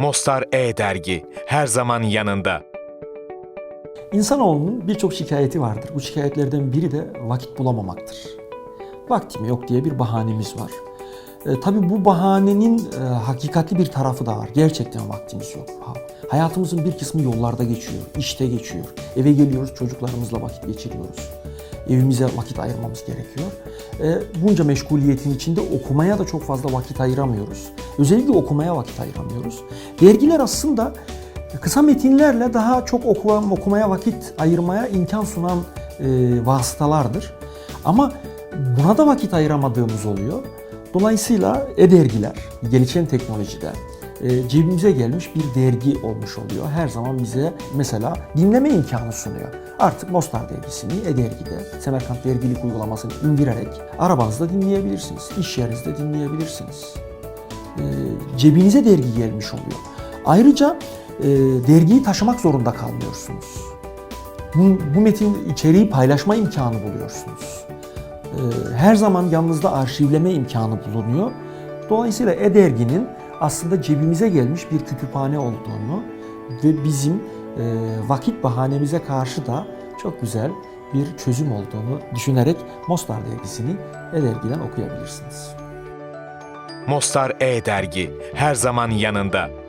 Mostar E-Dergi her zaman yanında. İnsanoğlunun birçok şikayeti vardır. Bu şikayetlerden biri de vakit bulamamaktır. Vaktim yok diye bir bahanemiz var. E, tabii bu bahanenin e, hakikatli bir tarafı da var. Gerçekten vaktimiz yok. Ha, hayatımızın bir kısmı yollarda geçiyor, işte geçiyor. Eve geliyoruz, çocuklarımızla vakit geçiriyoruz. Evimize vakit ayırmamız gerekiyor. E, bunca meşguliyetin içinde okumaya da çok fazla vakit ayıramıyoruz. Özellikle okumaya vakit ayıramıyoruz. Dergiler aslında kısa metinlerle daha çok okuma, okumaya vakit ayırmaya imkan sunan e, vasıtalardır. Ama buna da vakit ayıramadığımız oluyor. Dolayısıyla e-dergiler, gelişen teknolojide e, cebimize gelmiş bir dergi olmuş oluyor. Her zaman bize mesela dinleme imkanı sunuyor. Artık Mostar dergisini e-dergide, Semerkant dergilik uygulamasını indirerek arabanızda dinleyebilirsiniz, iş yerinizde dinleyebilirsiniz. E, cebinize dergi gelmiş oluyor. Ayrıca e, dergiyi taşımak zorunda kalmıyorsunuz. Bu, bu metin içeriği paylaşma imkanı buluyorsunuz. E, her zaman yanınızda arşivleme imkanı bulunuyor. Dolayısıyla e-derginin aslında cebimize gelmiş bir kütüphane olduğunu ve bizim e, vakit bahanemize karşı da çok güzel bir çözüm olduğunu düşünerek Mostar dergisini e-dergiden okuyabilirsiniz. Mostar E-Dergi her zaman yanında.